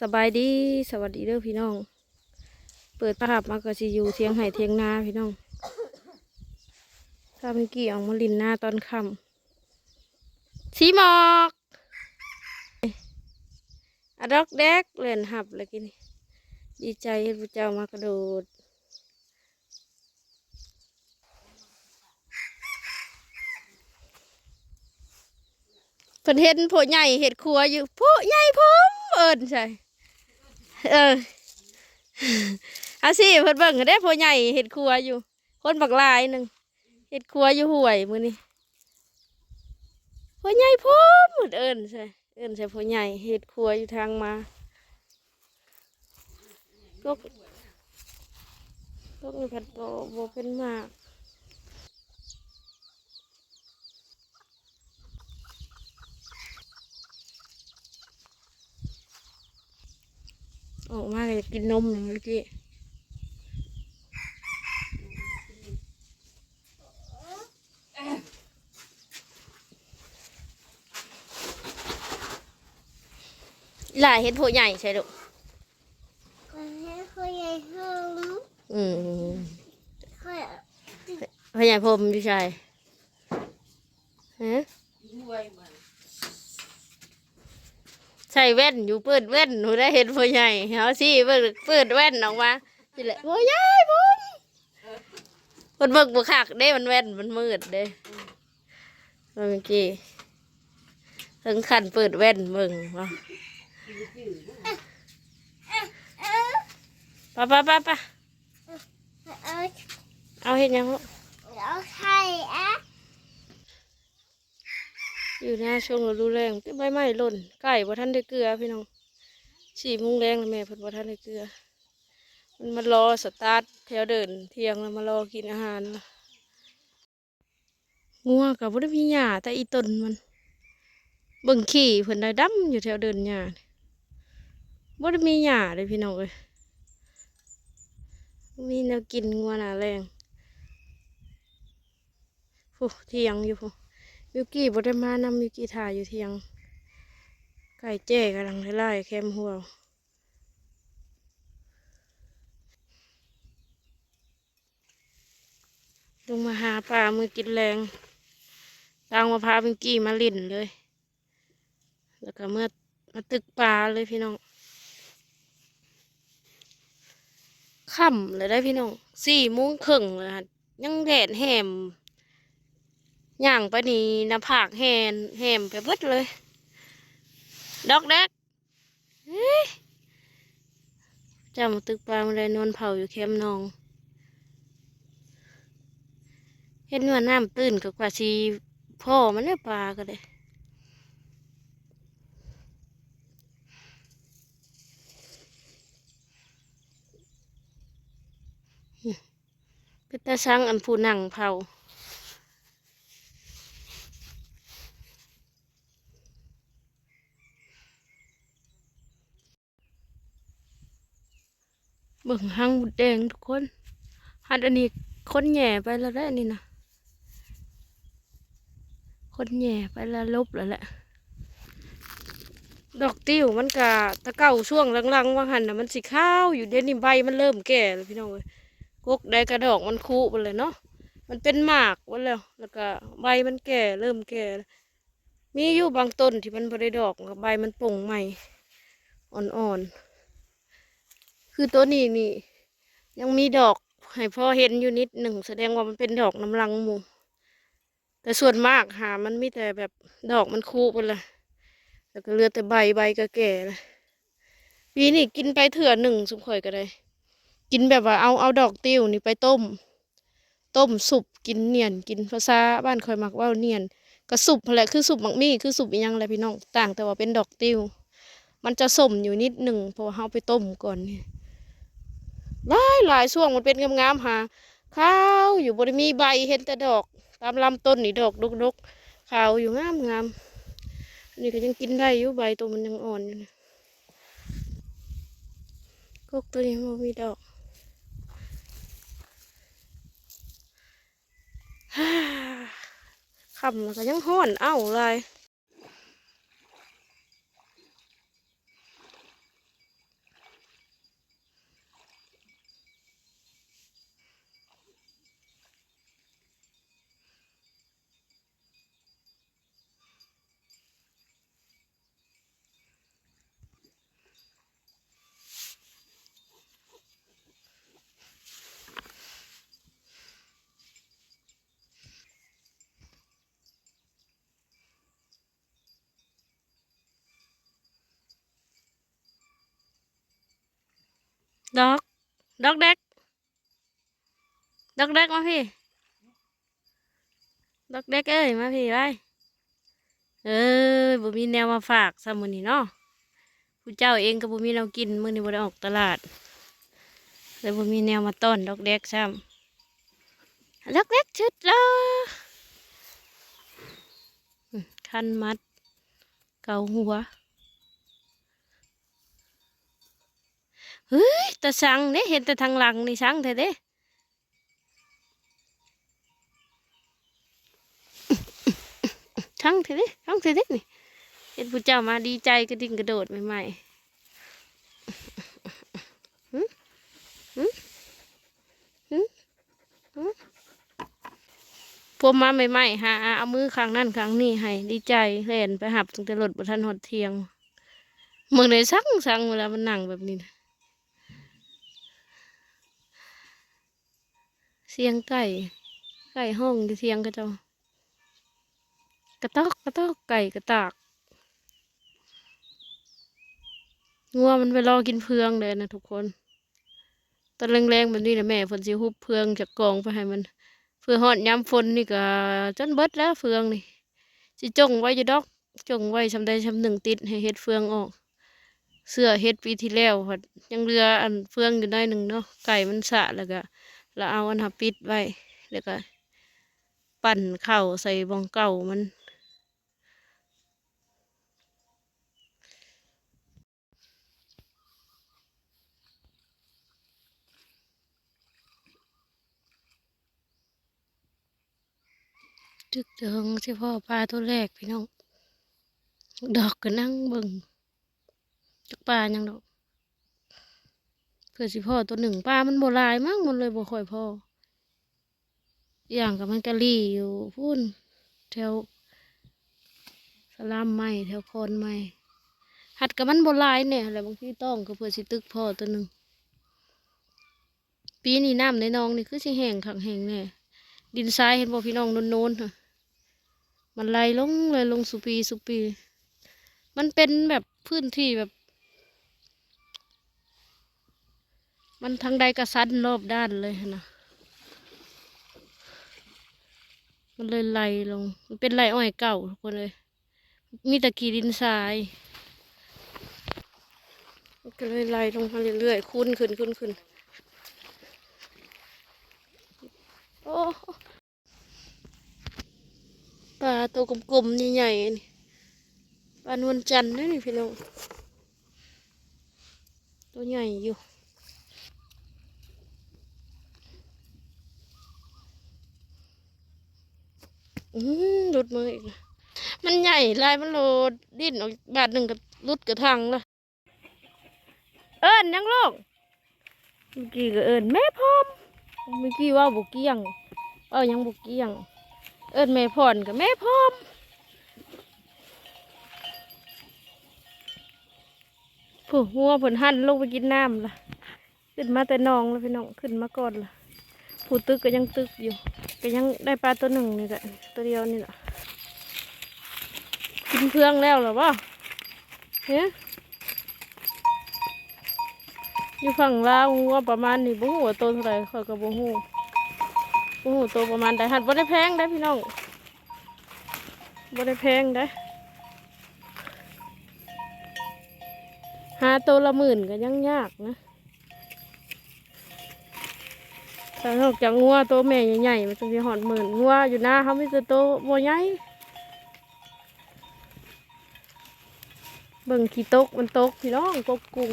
สบายดีสวัสดีเด้อพี่น้อง เปิดภาพมาก็สิอยู่เทียงไห่เทียงนาพี่น้องถ้าเมกี้ออกมาลินหน้าตอนค่ำสีหมอกอะดอกแดกเล่นหับเลยกินดีใจเห็นพระเจ้ามากระโดดเพิ่นเห็นโผใหญ่เห็ดครัวอยู่โผใหญ่พร้อมเอิญใช่ เออเอาสิเพิ่นเบิ่งก็ได้โผใหญ่เห็ดครัวอยู่ คนบักลายหนึ่งเห็ดครัวอยู่ห่วยมือนี้โผใหญ่พร้อมหมดเอิญใช่เอิญใช่โผใหญ่เห็ดครัวอยู่ทางมาตกตกนี่ผัดโบโบเป็นมาก ออ กินนมเลยเมื่อกี้หลายเห็นโผใหญ่ใช่ลูกก็ให้พ่อใหญ่หอมอืมพ่อโผใหญ่พรมพี่ชายฮะใส่แว่นอยู่เปิดแว่นหนูได้เห็นโผใหญ่เอาสิเปิดเปิดแว่นออกมาสิแหละโผใหญ่ผมมันเบิกบุคักเด้มันแว่นมันมืดเด้เมื่อกี้ถึงขันเปิดแว่นเบิ่งว่าป้าป้าป้าป้าเอาเอาเห็นยังลูกเอาไข่อะ อยู่หน้าช่วงฤดูแรงใบไม้หล่นไก่บ่ทันได้เกลือพี่น้องสี่มุงแรงแล้วแม่เพิ่นบ่ทันได้เกลือ มันมารอสตาร์ทแถวเดินเที่ยงแล้วมารอกินอาหารงัวกับบ่ได้มีหญ้าแต่อีต้นมันเบิ่งขี้เพิ่นได้ดำอยู่แถวเดินหญ้าบ่ได้มีหญ้าเลยพี่น้องเอ้ยมีแนวกินงัวหนาแรงโอ้เที่ยงอยู่พู มิวกี้บได้มานำมิวกี้ถ่ายอยู่เที่ยง ไก่แจ้กำลังไล่แคมหัวลงมาหาปลามือกินแรงตางมาพาเป็นกี้มาลิ่นเลย แล้วก็เมื่อมาตึกปลาเลยพี่น้องค่ำเลยได้พี่น้องสี่โมงครึ่งเลยค่ะยังแดดแหม ย่างไปนี่น้าผากแหนแหมไปเบิดเลย ดอกแดกจ้ามาตึกปลาเลยนอนเผาอยู่แคมนองเห็นว่าน้ำตื้นก็กว่าชีพ่อมันเนี่ยปลาก็เลยก็ตาช่างอันผู้นั่งเผา เบิ่งหางบุดแดงทุกคนหัดอันนี้คนแย่ไปแล้วได้อันนี่นะคนแย่ไปแล้วลบแล้วแหละ ดอกติ้วมันกะตะเก่าช่วงหลังๆว่าหันนะมันสิข้าวอยู่เดี๋ยวนี้ใบมันเริ่มแก่แล้วพี่น้องเอ้ยกกได้กระดอกมันคุไปเลยเนาะมันเป็นหมากหมดแล้ว แล้วก็ใบมันแก่เริ่มแก่ มีอยู่บางต้นที่มันบริดอกใบมันป่งใหม่อ่อนๆ คือตัวนี้นี่ ยังมีดอกให้พ่อเห็นอยู่นิดหนึ่งแสดงว่ามันเป็นดอกน้ำลังมูแต่ส่วนมากหามันมีแต่แบบดอกมันคูไปเลยแล้วก็เหลือแต่ใบใบก็แก่เลยปีนี้กินไปเถื่อหนึ่งสุกข่อยก็ได้ กินแบบว่าเอาเอาดอกติ้วนี่ไปต้ม ต้มสุปกินเนียน กินภาษาบ้านข่อยมักว่าเนียนก็สุปแหละคือสุปมักมี่คือสุปอีหยังแหละพี่น้องต่างแต่ว่าเป็นดอกติ้วมันจะสมอยู่นิดหนึ่งเพราะว่าเราไปต้มก่อนนี่ หลายหลายช่วงมันเป็นงามๆหาข้าวอยู่บริมีใบเห็นแต่ดอก ตามลำต้นนี่ดอกดกๆขาวอยู่งามงามอันนี้ก็ยังกินได้อยู่ใบตัวมันยังอ่อนอยู่นะกกตัวนี้มันมีดอกฮ่าคำแล้วก็ยังห้อนเอ้าเลย ดอก ดอกแดก ดอกแดกมาพี่ ดอกแดกเอ้ยมาพี่ไปเอ้ยบ่มีแนวมาฝากซะมื้อนี้เนาะผู้เจ้าเองก็บ่มีแนวกินมื้อนี้บ่ได้ออกตลาดเลยบ่มีแนวมาต้อนดอกแดกซ้ำดอกแดกชุดละอืมคันมัด เกาหัว เฮ้ยแต่สังเด้เห็นแต่ทางหลังนี่สังแท้เด้ทั้งเถอะดิทั้งเถอะดินี่เห็นผู้เจ้ามาดีใจกระดิ่งกระโดดใหม่ๆหึหึหึหึพวกมาใหม่ๆหาเอามือข้างนั่นข้างนี่ให้ดีใจเล่นไปหับตั้งแต่รถบทันหดเทียงเมืองไหนสั่งสั่งเวลามันนั่งแบบนี้นะ สียงไก่ ไก่ห้องเทียงก็เจ้ากระตอกกระตอกไก่กระตากงัวมันไปรอกินเพืองเลยนะทุกคนตอนแรงๆแบบนี้นะแม่ฝนสิฮุบเพืองจากกองไปให้มัน เพื่อหอดย้ำฝนนี่ก็จนเบิดแล้วเฟืองนี่สิจงไว้จะดอกจงไว้ชำใดชำหนึ่งติดให้เฮ็ดเฟืองออก เสื้อเฮ็ดปีที่แล้วพอดยังเรืออันเฟืองอยู่ได้หนึ่งเนาะไก่มันสะแล้วก็ แล้วเอาอันหับปิดไว้แล้วก็ ปั่นเข่าใส่บองเก่ามันจึกเจิงใช่พ่อปลาตัวแรกพี่น้อง ดอกก็นั่งเบิ่งจักปลายังดอก เพื่อสิพ่อตัวหนึ่งปลามันโบลายมั้งมันเลยบ่ค่อยพออย่างกับมันกะลี่อยู่พุ่นแถวสลามไม้แถวโคนไม้หัดกับมันโบลายเนี่ยแหละบางทีต้องก็เพื่อสิตึกพ่อตัวหนึ่งปีนี้น้ำในหนองนี่คือสิแห้งขังแห้งแน่ดินทรายเห็นบ่พี่น้องโน้นๆค่ะมันไหลลงเลยลงสุปีสุปี มันเป็นแบบพื้นที่แบบ มันทางใดกระซันรอบด้านเลยนะมันเลยไหลลง มันเป็นไหลอ้อยเก่าทุกคนเลย มีตะกีดินทรายมันก็เลยไหลลงมาเรื่อยๆคุ้นขึ้นคุ้นขึ้นโอ้ปลาตัวกลมๆใหญ่ๆนี่ปลานวลจันทร์นี่นี่พี่น้องตัวใหญ่อยู่ อืมหลุดมืออีก มันใหญ่ลายมันโลดดิ้นออกบาทหนึ่งกับรุดกระทังละเอิญยังลูกเมื่อกี้ก็เอิญแม่พร้อมเมื่อกี้ว่าบุกเกี้ยง เออยังบุกเกี้ยง เอิญแม่พ่อนกับแม่พร้อมผู้หัวผลหันลงไปกินน้ำล่ะขึ้นมาแต่นองแล้วพี่น้องขึ้นมาก่อนล่ะผู้ตึกก็ยังตึกอยู่ ก็ยังได้ปลาตัวหนึ่งนี่แหละตัวเดียวนี่แหละกินเพื่องแล้วหรอวะเฮ้ยอยู่ฝั่งลาวหัวประมาณนี่บุ้งหัวโตเท่าไหร่ข้อยก็บุหูบุ้งหูโตประมาณใดหัดบ่ได้แพงได้พี่น้องบ่ได้แพงได้หาตัวละหมื่นก็ยังยากนะ แต่นอกจากงัวตัวแม่ใหญ่ๆมันจะมีหอดหมื่นงัวอยู่หน้าเขาไม่จะโตบัวใหญ่เบิ่งขี้ตกมันตกพี่น้องตกกุ้ง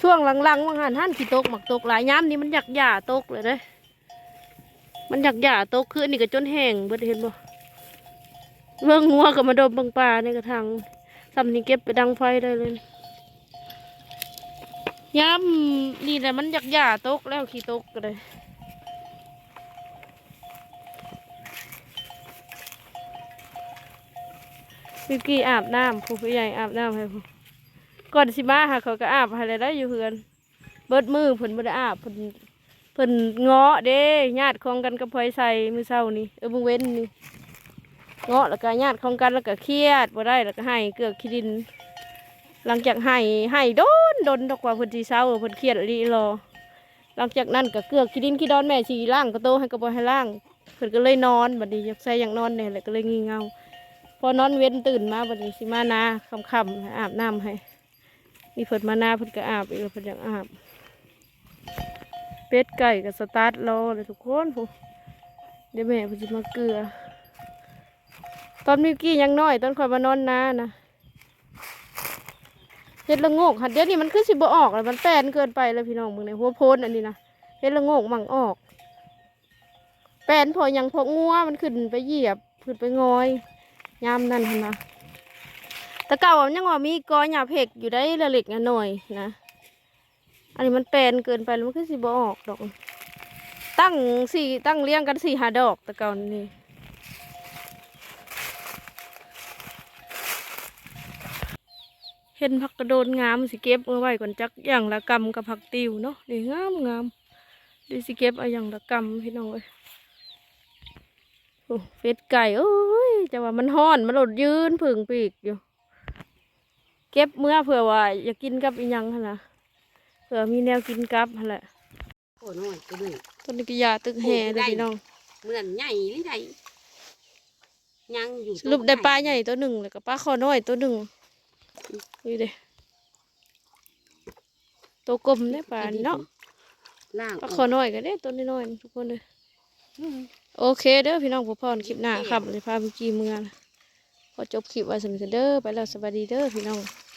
ช่วงหลังๆว่างหันท่านขี้ตกหมักตกหลายย้ำนี่มันอยากหย่าตกเลยเด้มันอยากหย่าตกคือนนี่ก็จนแห้งเบิดเห็นบ่เบิ่งงัวกับมาดมเบิ่งปลาในกระถางทำนี่เก็บไปดังไฟได้เลย ย้ำนี่แหละมันอยากหย่าตกแล้วขี้ตกก็เลยพี่กี้อาบน้ำผู้ผู้ใหญ่อาบน้ำให้ผู้ก่อนสิมาค่ะเขาก็อาบให้เลยได้อยู่เฮือนเบิดมือเพิ่นบ่ได้อาบเพิ่นเพิ่นเงาะเด้ญาติของกันกับพลอยใส่มือเช้านี่เออมือเว้นนี่เงาะแล้วก็ญาติของกันแล้วก็เครียดบ่ได้แล้วก็ให้เกือกขี้ดิน หลังจากให้ให้โดนโดนดอกว่าพิ่นสิเศร้าพิ่นเครียดอีหลีรอ หลังจากนั้นก็เกลือกขี้ดินขี้ดอนแม่สีล่างก็โตให้ก็บ่ให้ล่างเพิ่นก็เลยนอนบัดนี้อยากใส่อย่างนอนเนี่ยแหละก็เลยงีเงาพอนอนเว้นตื่นมาบัดนี้สิมานาค่ำอาบน้ำให้มีเพิ่นมานาเพิ่นก็อาบอีกแล้วเพิ่นอยากอาบเป็ดไก่กับสตาร์ทรอเลยทุกคนผู้เดี๋ยวแม่พิ่นสิมาเกลือ ตอนมิวกี้ยังน้อย ตอนคอยมานอนนานะ เฮ็ดละงกหัดเดี๋ยวนี้มันคือสิบ่ออกแล้วมันแปลนเกินไปแล้วพี่น้องมึงในหัวโพนอันนี้นะเฮ็ดละงกมั่งออก แปลนพอยังพองัวมันขึ้นไปเหยียบขึ้นไปงอยยามนั่นนะแต่เก่ามันยังว่ามีกอหยาเพกอยู่ได้ละเล็กหน่อยนะ อันนี้มันแปลนเกินไปแล้วมันคือสิบ่ออกดอก ตั้งสี่ตั้งเลี้ยงกันสี่หาดอกแต่เก่านี่ เห็นผักกระโดนงามสิเก็บเอาไว้ก่อนจักอย่างละกำกับผักติวเนาะนี่งามงามดีสิเก็บเอาอย่างละกำพี่น้องเอ้ยโอ้เป็ดไก่โอ้ยจะว่ามันห้อนมันหลดยืนผึ่งปีกอยู่ เก็บเมื่อเผื่อว่าอยากกินกับอีหยังหั่นนะเผื่อมีแนวกินกับหั่นแหละโอ้น้อยตัวหนึ่งต้นนี้ก็ยาตึกแห่เลยพี่น้องเหมือนใหญ่หรือไงยังอยู่สรุปได้ปลาใหญ่ตัวหนึ่งแล้วก็ปลาคอน้อยตัวหนึ่ง นี่เด้ตัวกลมได้ปลานี่เนาะล่างปลาคอน้อยก็ได้ตัวน้อยๆทุกคนเลยโอเคเด้อพี่น้องผู้พรคลิปหน้าครับเลยพาพี่จีเมืองขอจบคลิปไว้สำหรับเด้อไปแล้วสวัสดีเด้อพี่น้องส